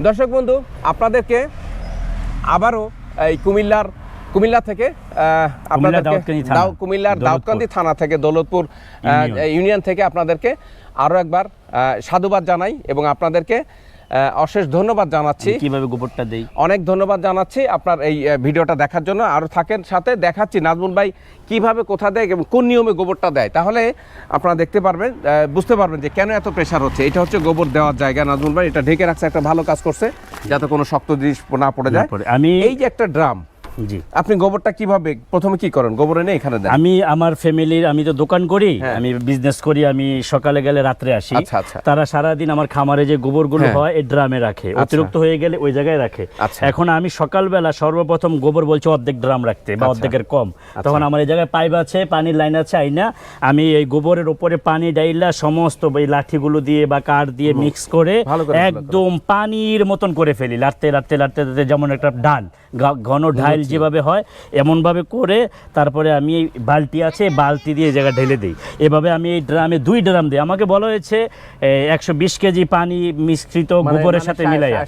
দর্শক বন্ধু আপনাদেরকে আবারও এই কুমিল্লার কুমিল্লা থেকে আহ, আপনাদেরকে কুমিল্লার। দাউদকান্দি থানা থেকে দৌলতপুর আহ, ইউনিয়ন। থেকে আপনাদেরকে আরও একবার আহ, সাধুবাদ জানাই এবং আপনাদেরকে অশেষ ধন্যবাদ জানাচ্ছি। কীভাবে গোবরটা দেই? অনেক ধন্যবাদ জানাচ্ছি আপনার এই ভিডিওটা দেখার জন্য। আর থাকেন সাথে দেখাচ্ছি নাজমুল ভাই কীভাবে কোথা দেয় এবং কোন নিয়মে গোবরটা দেয়। তাহলে আপনারা দেখতে পারবেন বুঝতে পারবেন যে কেন এত প্রেশার হচ্ছে। এটা হচ্ছে গোবর দেওয়ার জায়গা নাজমুল ভাই। এটা ঢেকে রাখছে একটা ভালো কাজ করছে যাতে কোনো শক্ত জিনিস না পড়ে যায়। আমি এই যে একটা ড্রাম জি। আপনি গোবরটা কীভাবে প্রথমে কি করেন? গোবর এনে এখানে দেন। আমি আমার ফ্যামিলির আমি তো দোকান করি হ্যাঁ। আমি বিজনেস করি আমি সকালে গেলে রাত্রে আসি। আচ্ছা, আচ্ছা। তারা সারাদিন আমার খামারে যে গোবরগুলো হ্যাঁ। হয় এই ড্রামে রাখে। অতিরিক্ত হয়ে গেলে ওই জায়গায় রাখে। আচ্ছা। এখন আমি সকালবেলা সর্বপ্রথম গোবর বলছে অর্ধেক ড্রাম রাখতে বা আচ্ছা। অর্ধেকের কম। তখন আমার এই জায়গায় পাইপ আছে পানির লাইন আছে আইনা। আমি এই গোবরের উপরে পানি ডাইলা সমস্ত এই লাঠিগুলো দিয়ে বা কাঠ দিয়ে মিক্স করে একদম পানির মতন করে ফেলি লাড়তে লাড়তে লাড়তে যেমন একটা ডাল ঘন ঢাল যেভাবে হয় এমনভাবে করে তারপরে আমি এই বালতি আছে বালতি দিয়ে এই জায়গায় ঢেলে দিই। এভাবে আমি এই ড্রামে দুই ড্রাম দিই। আমাকে বলা হয়েছে একশো বিশ কেজি পানি মিশ্রিত মানে- গোবরের মানে সাথে মিলাইয়া।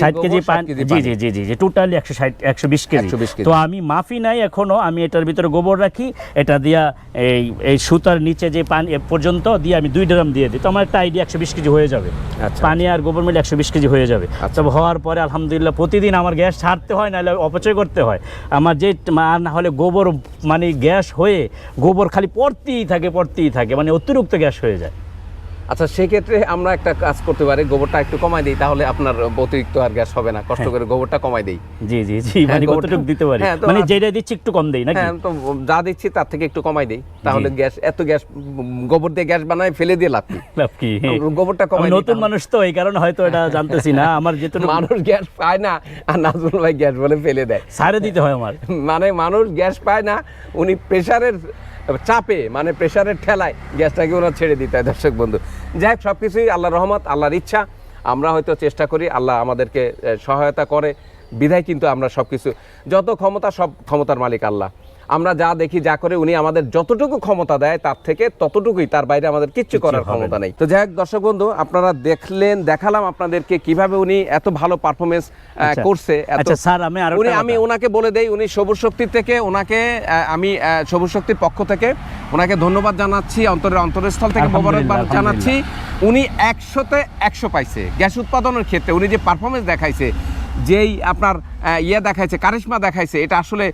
ষাট কেজি পানি জি জি জি জি জি টোটালি একশো ষাট একশো বিশ কেজি। 120 কেজি। তো আমি মাফি নাই এখনও আমি এটার ভিতরে গোবর রাখি এটা দিয়া এই এই সুতার নিচে যে পানি এ পর্যন্ত দিয়ে আমি দুই ড্রাম দিয়ে দিই। তো আমার একটা আইডিয়া একশো বিশ কেজি হয়ে যাবে। আচ্ছা। পানি আর গোবর মিলে একশো বিশ কেজি হয়ে যাবে। তবে হওয়ার পরে আলহামদুলিল্লাহ প্রতিদিন আমার গ্যাস ছাড়তে হয় নাহলে অপচয় করতে হয়। আমার যে না হলে গোবর মানে গ্যাস হয়ে গোবর খালি পড়তেই থাকে পড়তেই থাকে মানে অতিরিক্ত গ্যাস হয়ে যায়। আচ্ছা সেক্ষেত্রে আমরা একটা কাজ করতে পারি গোবরটা একটু কমাই দিই তাহলে আপনার অতিরিক্ত আর গ্যাস হবে না। কষ্ট করে গোবরটা কমাই দিই। জি জি জি মানে গোবরটা- কতটুকু দিতে পারি? হ্যাঁ, মানে যেটা দিচ্ছি একটু কম দেই নাকি? হ্যাঁ তো যা দিচ্ছি তার থেকে একটু কমাই দিই। তাহলে গ্যাস এত গ্যাস গোবর দিয়ে গ্যাস বানায় ফেলে দিয়ে লাভ কি? লাভ কি? গোবরটা কমাই নতুন মানুষ তো এই কারণে হয়তো এটা জানতেছি না আমার যেটুকু মানুষ গ্যাস পায় না আর নাজমুল ভাই গ্যাস বলে ফেলে দেয়। সারে দিতে হয় আমার। মানে মানুষ গ্যাস পায় না উনি প্রেশারের চাপে মানে প্রেশারের ঠেলায় গ্যাসটাকে ওরা ছেড়ে দিতে হয়, দর্শক বন্ধু। যাই হোক সব কিছুই আল্লাহ রহমত, আল্লাহর ইচ্ছা। আমরা হয়তো চেষ্টা করি, আল্লাহ আমাদেরকে সহায়তা করে। বিধায় কিন্তু আমরা সব কিছু যত ক্ষমতা সব ক্ষমতার মালিক আল্লাহ। আমরা যা দেখি যা করে উনি আমাদের যতটুকু ক্ষমতা দেয় তার থেকে ততটুকুই তার বাইরে আমাদের কিচ্ছু করার ক্ষমতা নেই। তো যাই হোক দর্শক বন্ধু আপনারা দেখলেন দেখালাম আপনাদেরকে কীভাবে উনি এত ভালো পারফরমেন্স আচ্ছা। করছে আচ্ছা স্যার আমি আর উনি আমি ওনাকে বলে দেই উনি সবুজ শক্তির থেকে ওনাকে আমি সবুজ শক্তির পক্ষ থেকে ওনাকে ধন্যবাদ জানাচ্ছি অন্তরের অন্তরস্থল থেকে মোবারকবাদ জানাচ্ছি। উনি একশোতে একশো পাইছে। গ্যাস উৎপাদনের ক্ষেত্রে উনি যে পারফরমেন্স দেখাইছে যেই আপনার ইয়ে দেখাইছে, কারিশমা দেখাইছে, এটা আসলে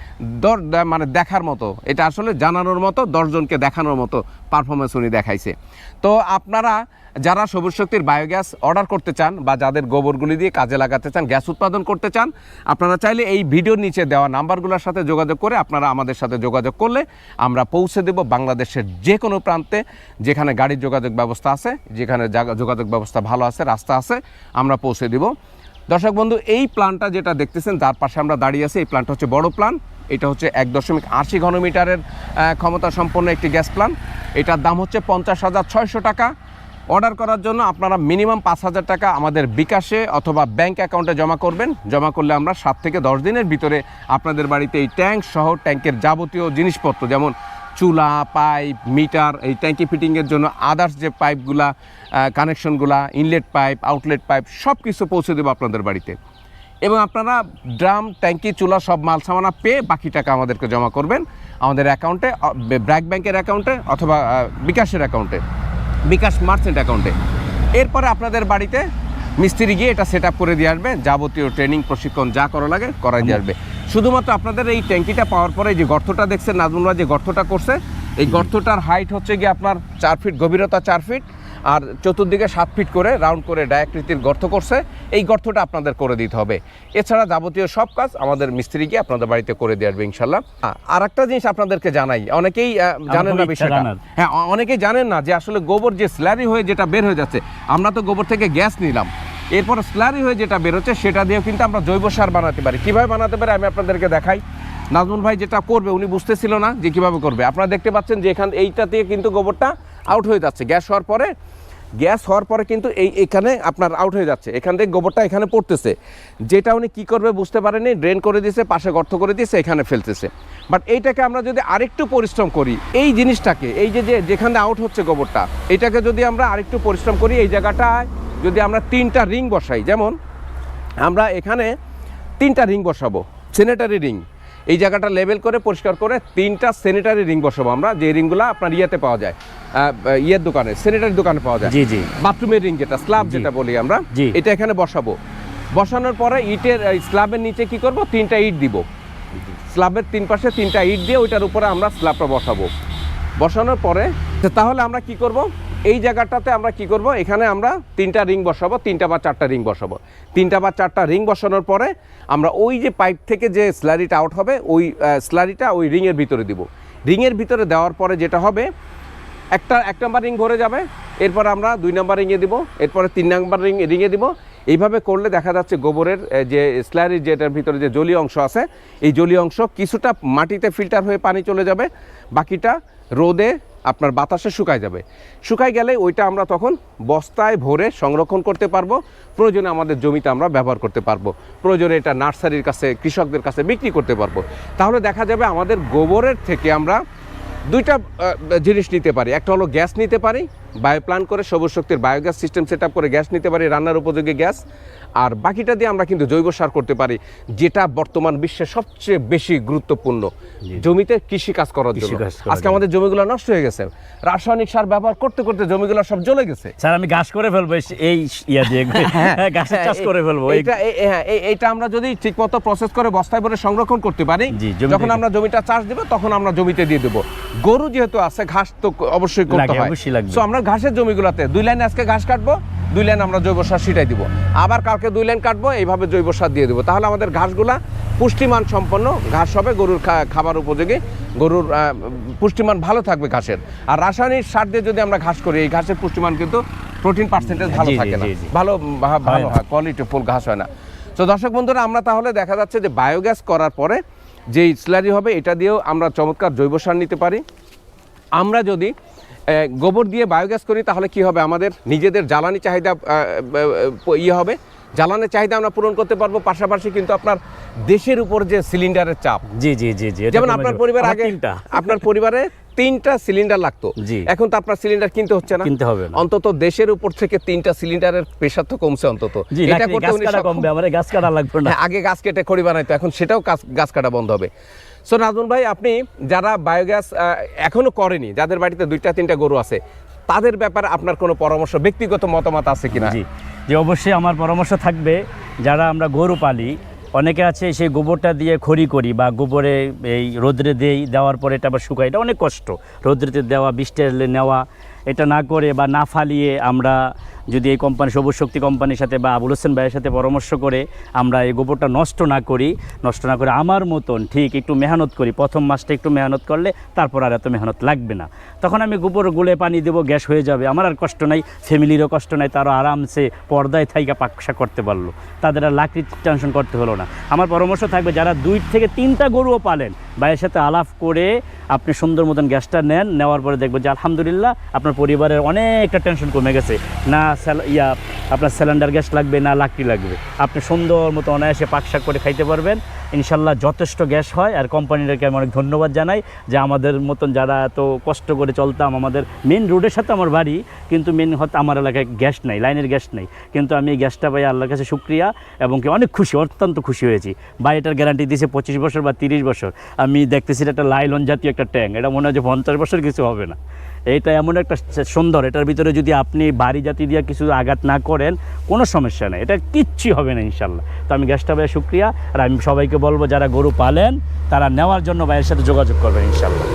দর মানে দেখার মতো, এটা আসলে জানানোর মতো, দশজনকে দেখানোর মতো পারফরমেন্স উনি দেখাইছে। তো আপনারা যারা সবুজ শক্তির বায়োগ্যাস অর্ডার করতে চান বা যাদের গোবরগুলি দিয়ে কাজে লাগাতে চান গ্যাস উৎপাদন করতে চান, আপনারা চাইলে এই ভিডিওর নিচে দেওয়া নাম্বারগুলোর সাথে যোগাযোগ করে আপনারা আমাদের সাথে যোগাযোগ করলে আমরা পৌঁছে দেব বাংলাদেশের যে কোনো প্রান্তে যেখানে গাড়ির যোগাযোগ ব্যবস্থা আছে, যেখানে যোগাযোগ ব্যবস্থা ভালো আছে, রাস্তা আছে, আমরা পৌঁছে দিব। দর্শক বন্ধু, এই প্ল্যানটা যেটা দেখতেছেন, যার পাশে আমরা দাঁড়িয়ে আছি, এই প্ল্যানটা হচ্ছে বড় প্ল্যান এটা হচ্ছে এক দশমিক আশি ঘনমিটারের ক্ষমতা সম্পন্ন একটি গ্যাস প্ল্যান এটার দাম হচ্ছে পঞ্চাশ হাজার ছয়শো টাকা। অর্ডার করার জন্য আপনারা মিনিমাম পাঁচ হাজার টাকা আমাদের বিকাশে অথবা ব্যাংক অ্যাকাউন্টে জমা করবেন। জমা করলে আমরা সাত থেকে দশ দিনের ভিতরে আপনাদের বাড়িতে এই ট্যাঙ্ক সহ ট্যাঙ্কের যাবতীয় জিনিসপত্র, যেমন চুলা, পাইপ, মিটার, এই ট্যাঙ্কি ফিটিংয়ের জন্য আদার্স যে পাইপগুলা কানেকশনগুলা ইনলেট পাইপ আউটলেট পাইপ সব কিছু পৌঁছে দেবো আপনাদের বাড়িতে। এবং আপনারা ড্রাম ট্যাঙ্কি, চুলা, সব মাল সামানা পেয়ে বাকি টাকা আমাদেরকে জমা করবেন আমাদের অ্যাকাউন্টে ব্র্যাক ব্যাংকের অ্যাকাউন্টে অথবা বিকাশের অ্যাকাউন্টে বিকাশ মার্চেন্ট অ্যাকাউন্টে এরপরে আপনাদের বাড়িতে মিস্ত্রি গিয়ে এটা সেট আপ করে দিয়ে আসবে যাবতীয় ট্রেনিং প্রশিক্ষণ যা করা লাগে করাই দিয়ে আসবে। শুধুমাত্র আপনাদের এই ট্যাঙ্কিটা পাওয়ার পরে যে গর্তটা দেখছেন নাজমুল ভাই যে গর্তটা করছে এই গর্তটার হাইট হচ্ছে গিয়ে আপনার চার ফিট গভীরতা চার ফিট আর চতুর্দিকে সাত ফিট করে রাউন্ড করে ডায়াকৃতির গর্ত করছে। এই গর্তটা আপনাদের করে দিতে হবে। এছাড়া যাবতীয় সব কাজ আমাদের মিস্ত্রিকে আপনাদের বাড়িতে করে দিয়ে আসবে ইনশাল্লাহ আর একটা জিনিস আপনাদেরকে জানাই অনেকেই জানেন না বিষয়টা। হ্যাঁ অনেকেই জানেন না যে আসলে গোবর যে স্ল্যারি হয়ে যেটা বের হয়ে যাচ্ছে আমরা তো গোবর থেকে গ্যাস নিলাম। এরপর স্ল্যারি হয়ে যেটা বেরোচ্ছে, সেটা দিয়েও কিন্তু আমরা জৈব সার বানাতে পারি। কীভাবে বানাতে পারি আমি আপনাদেরকে দেখাই। নাজমুল ভাই যেটা করবে, উনি বুঝতেছিল না যে কীভাবে করবে। আপনারা দেখতে পাচ্ছেন যে এখান, এইটা দিয়ে কিন্তু গোবরটা আউট হয়ে যাচ্ছে। গ্যাস হওয়ার পরে, গ্যাস হওয়ার পরে কিন্তু এই, এখানে আপনার আউট হয়ে যাচ্ছে। এখান থেকে গোবরটা এখানে পড়তেছে। যেটা উনি কি করবে বুঝতে পারেনি ড্রেন করে দিয়েছে, পাশে গর্ত করে দিয়েছে, এখানে ফেলতেছে। বাট এইটাকে আমরা যদি আরেকটু পরিশ্রম করি, এই জিনিসটাকে, এই যে যেখানে আউট হচ্ছে গোবরটা, এটাকে যদি আমরা আরেকটু পরিশ্রম করি, এই জায়গাটায় যদি আমরা তিনটা রিং বসাই যেমন আমরা এখানে তিনটা রিং বসাবো স্যানিটারি রিং এই জায়গাটা লেবেল করে পরিষ্কার করে তিনটা স্যানিটারি রিং বসাবো আমরা যে রিংগুলো আপনার ইয়েতে পাওয়া যায় ইয়ের দোকানে স্যানিটারি দোকানে পাওয়া যায়। জি জি। বাথরুমের রিং যেটা স্ল্যাব যেটা বলি আমরা। এটা এখানে বসাবো। বসানোর পরে ইটের স্ল্যাবের নিচে কি করব? তিনটা ইট দিব। স্ল্যাবের তিন পাশে তিনটা ইট দিয়ে ওইটার উপরে আমরা স্ল্যাবটা বসাবো। বসানোর পরে তাহলে আমরা কি করব? এই জায়গাটাতে আমরা কি করব? এখানে আমরা তিনটা রিং বসাবো, তিনটা বা চারটা রিং বসাবো। তিনটা বা চারটা রিং বসানোর পরে আমরা ওই যে পাইপ থেকে যে স্লারিটা আউট হবে, ওই স্লারিটা ওই রিংয়ের ভিতরে দিব। রিংয়ের ভিতরে দেওয়ার পরে যেটা হবে, একটা, এক নম্বর রিং ভরে যাবে, এরপর আমরা দুই নম্বর রিংয়ে দিব, এরপরে তিন নাম্বার রিং, রিংয়ে দিব এইভাবে করলে দেখা যাচ্ছে গোবরের যে স্ল্যারির যেটার ভিতরে যে জলীয় অংশ আছে, এই জলীয় অংশ কিছুটা মাটিতে ফিল্টার হয়ে পানি চলে যাবে, বাকিটা রোদে আপনার বাতাসে শুকায় যাবে। শুকায় গেলে ওইটা আমরা তখন বস্তায় ভরে সংরক্ষণ করতে পারব, প্রয়োজনে আমাদের জমিতে আমরা ব্যবহার করতে পারব, প্রয়োজনে এটা নার্সারির কাছে, কৃষকদের কাছে বিক্রি করতে পারব। তাহলে দেখা যাবে আমাদের গোবরের থেকে আমরা দুইটা জিনিস নিতে পারি। একটা হলো গ্যাস নিতে পারি বায়ো বায়োপ্লান করে সবুজ শক্তির বায়োগ্যাস সিস্টেম সেট করে গ্যাস নিতে পারি রান্নার উপযোগী গ্যাস। আর বাকিটা দিয়ে আমরা কিন্তু জৈব সার করতে পারি যেটা বর্তমান বিশ্বে সবচেয়ে বেশি গুরুত্বপূর্ণ। জমিতে কৃষি কাজ করার জন্য। আজকে আমাদের জমিগুলো নষ্ট হয়ে গেছে। রাসায়নিক সার ব্যবহার করতে করতে জমিগুলো সব জ্বলে গেছে। স্যার আমি গাছ করে ফেলব এই- ইয়া দিয়ে। হ্যাঁ, গাছের চাষ করে ফেলব এটা হ্যাঁ এইটা আমরা যদি ঠিকমতো প্রসেস করে বস্তায় ভরে সংরক্ষণ করতে পারি যখন আমরা জমিটা চাষ দেবো তখন আমরা জমিতে দিয়ে দেবো। গরু যেহেতু আছে ঘাস তো অবশ্যই করতে হয়। So আমরা ঘাসের জমিগুলোতে দুই লাইন আজকে ঘাস কাটবো দুই লাইন আমরা জৈব সার ছিটাই দিব। আবার কালকে দুই লাইন কাটবো এইভাবে জৈব সার দিয়ে দেবো। তাহলে আমাদের ঘাসগুলা পুষ্টিমান সম্পন্ন ঘাস হবে গরুর খাবার উপযোগী গরুর পুষ্টিমান ভালো থাকবে ঘাসের। আর রাসায়নিক সার দিয়ে যদি আমরা ঘাস করি এই ঘাসের পুষ্টিমান কিন্তু প্রোটিন পার্সেন্টেজ ভালো থাকে না। ভালো ভালো হয় কোয়ালিটি ফুল ঘাস হয় না। তো দর্শক বন্ধুরা আমরা তাহলে দেখা যাচ্ছে যে বায়োগ্যাস করার পরে যে স্লারি হবে, এটা দিয়েও আমরা চমৎকার জৈব সার নিতে পারি। আমরা যদি গোবর দিয়ে বায়োগ্যাস করি, তাহলে কি হবে? আমাদের নিজেদের জ্বালানি চাহিদা ইয়ে হবে। জ্বালানির চাহিদা আমরা পূরণ করতে পারব পাশাপাশি কিন্তু আপনার দেশের উপর যে সিলিন্ডারের চাপ। জি জি জি জি যেমন আপনার পরিবার আগে আপনার পরিবারে তিনটা সিলিন্ডার লাগতো। এখন তো আপনার সিলিন্ডার কিনতে হচ্ছে না। কিনতে হবে অন্তত দেশের উপর থেকে তিনটা সিলিন্ডারের প্রেশার তো কমছে অন্তত। এটা করতে উনি কমবে? আমার গাছ কাটা লাগবে না। হ্যাঁ আগে গাছ কেটে খড়ি বানাইতো এখন সেটাও গাছ- কাটা বন্ধ হবে। সো নাজমুল ভাই আপনি যারা বায়োগ্যাস এখনও করেনি যাদের বাড়িতে দুইটা তিনটা গরু আছে তাদের ব্যাপারে আপনার কোনো পরামর্শ ব্যক্তিগত মতামত আছে কিনা? জি। যে অবশ্যই আমার পরামর্শ থাকবে, যারা আমরা গরু পালি, অনেকে আছে সেই গোবরটা দিয়ে খড়ি করি বা গোবরে এই রোদ্রে দেই, দেওয়ার পরে এটা আবার শুকাই এটা অনেক কষ্ট। রোদ্রেতে দেওয়া বৃষ্টি নেওয়া এটা না করে বা না ফালিয়ে আমরা যদি এই কোম্পানি, সবুজ শক্তি কোম্পানির সাথে বা আবুল হোসেন ভাইয়ের সাথে পরামর্শ করে আমরা এই গোবরটা নষ্ট না করি, নষ্ট না করে আমার মতন ঠিক একটু মেহনত করি, প্রথম মাসটা একটু মেহনত করলে তারপর আর এত মেহনত লাগবে না। তখন আমি গোবর গুলে পানি দেবো, গ্যাস হয়ে যাবে। আমার আর কষ্ট নাই, ফ্যামিলিরও কষ্ট নাই তারা আরামসে পর্দায় থাইকা পাকসা করতে পারল। তাদের আর লাকড়ির টেনশন করতে হলো না। আমার পরামর্শ থাকবে যারা দুই থেকে তিনটা গরুও পালেন ভাইয়ের সাথে আলাপ করে আপনি সুন্দর মতন গ্যাসটা নেন, নেওয়ার পরে দেখবেন যে আলহামদুলিল্লাহ আপনার পরিবারের অনেকটা টেনশন কমে গেছে। না ইয়া, আপনার সিলিন্ডার গ্যাস লাগবে, না লাকড়ি লাগবে। আপনি সুন্দর মতো অনায়াসে পাকশাক করে খাইতে পারবেন। ইনশাল্লাহ যথেষ্ট গ্যাস হয় আর কোম্পানিটাকে আমি অনেক ধন্যবাদ জানাই যে আমাদের মতন যারা এত কষ্ট করে চলতাম, আমাদের মেন রোডের সাথে আমার বাড়ি, কিন্তু মেন হয়তো আমার এলাকায় গ্যাস নাই, লাইনের গ্যাস নেই। কিন্তু আমি এই গ্যাসটা পাই আল্লাহর কাছে শুক্রিয়া এবং কি অনেক খুশি, অত্যন্ত খুশি হয়েছি। বা এটার গ্যারান্টি দিয়েছে পঁচিশ বছর বা তিরিশ বছর। আমি দেখতেছি এটা একটা লাইলন জাতীয় একটা ট্যাঙ্ক, এটা মনে হয় যে পঞ্চাশ বছর কিছু হবে না। এইটা এমন একটা সুন্দর, এটার ভিতরে যদি আপনি বাড়ি জাতি দিয়ে কিছু আঘাত না করেন, কোনো সমস্যা নেই, এটা কিচ্ছু হবে না ইনশাল্লাহ। তো আমি গ্যাসটা ভাইয়া শুক্রিয়া, আর আমি সবাইকে বলব, যারা গরু পালেন, তারা নেওয়ার জন্য ভাইয়ের সাথে যোগাযোগ করবেন ইনশাল্লাহ।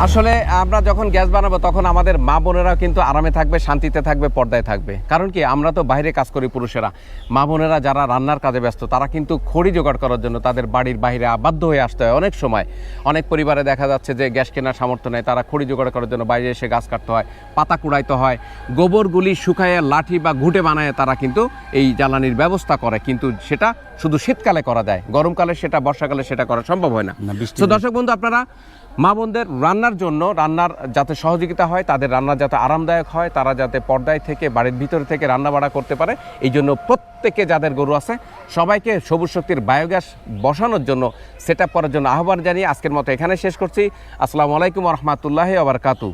আসলে আমরা যখন গ্যাস বানাবো, তখন আমাদের মা বোনেরা কিন্তু আরামে থাকবে, শান্তিতে থাকবে, পর্দায় থাকবে। কারণ কি? আমরা তো বাইরে কাজ করি পুরুষেরা। মা বোনেরা যারা রান্নার কাজে ব্যস্ত, তারা কিন্তু খড়ি জোগাড় করার জন্য তাদের বাড়ির বাইরে বাধ্য হয়ে আসতে হয় অনেক সময়। অনেক পরিবারে দেখা যাচ্ছে যে গ্যাস কেনার সামর্থ্য নেই, তারা খড়ি জোগাড় করার জন্য বাইরে এসে গাছ কাটতে হয়, পাতা কুড়াইতে হয়। গোবরগুলি শুকাইয়ে লাঠি বা ঘুঁটে বানায় তারা কিন্তু এই জ্বালানির ব্যবস্থা করে। কিন্তু সেটা শুধু শীতকালে করা যায় গরমকালে সেটা বর্ষাকালে সেটা করা সম্ভব হয় না। তো দর্শক বন্ধু আপনারা মা বোনদের রান্নার জন্য রান্নার যাতে সহযোগিতা হয় তাদের রান্না যাতে আরামদায়ক হয় তারা যাতে পর্দায় থেকে বাড়ির ভিতরে থেকে রান্না বাড়া করতে পারে এই জন্য প্রত্যেকে যাদের গরু আছে সবাইকে সবুজ শক্তির বায়োগ্যাস বসানোর জন্য সেট করার জন্য আহ্বান জানিয়ে আজকের মতো এখানে শেষ করছি। আসসালামু আলাইকুম রহমতুল্লাহ আবার কাতু